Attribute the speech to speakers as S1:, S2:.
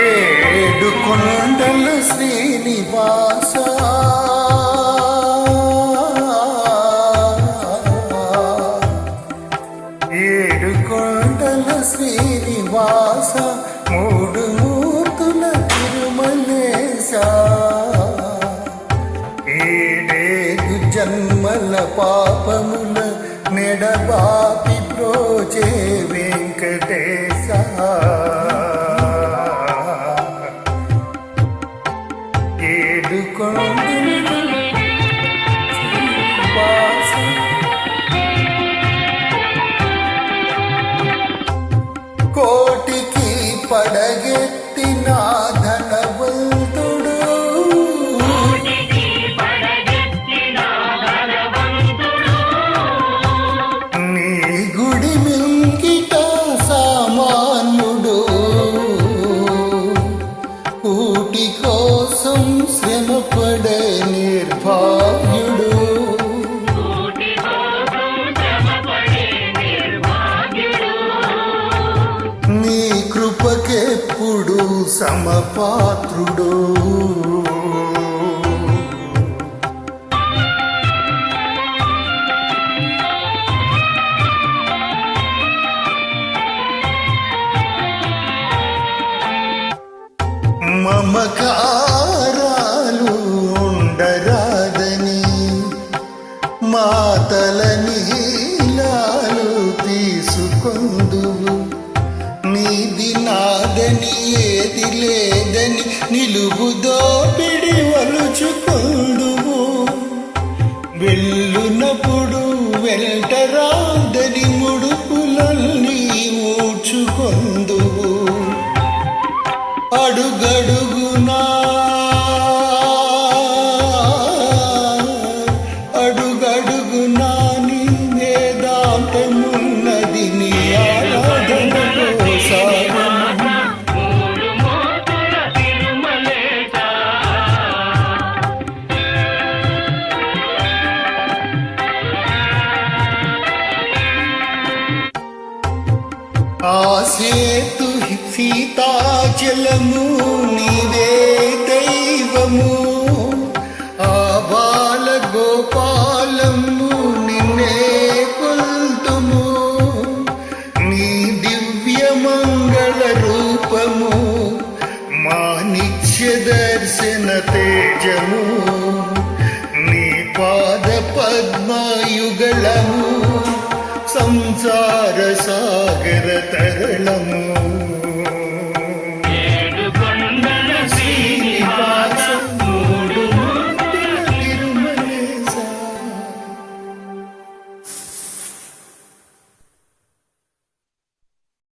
S1: ఏడు కొండల శ్రీనివాస ఏడు కొండల శ్రీనివాస మూడు ఏడేడు జన్మల పాపముల నెడబాపి ప్రోచే వెంకటేశ. ఏడు కొండల కోటికి పడగెత్తినా పాత్రుడు. మమకారాలు ఉండరాదని మాతల ఏది లేదని నిలువు దోపిడి వలుచుకొందువు వెళ్ళునప్పుడు వెంటరాదని ముడుపులన్నీ ఊడ్చుకొందువు. అడుగడుగు సేతు సీతాచలము నీవే దైవము. ఆ బాల గోపాలము నిన్నే కొల్తుము నీ దివ్య మంగళ రూపము మా నిత్య దర్శన తేజము. నీ పాద పద్మయుగళము ಸಂಸಾರ ಸಾಗರ ತರಣಮೋ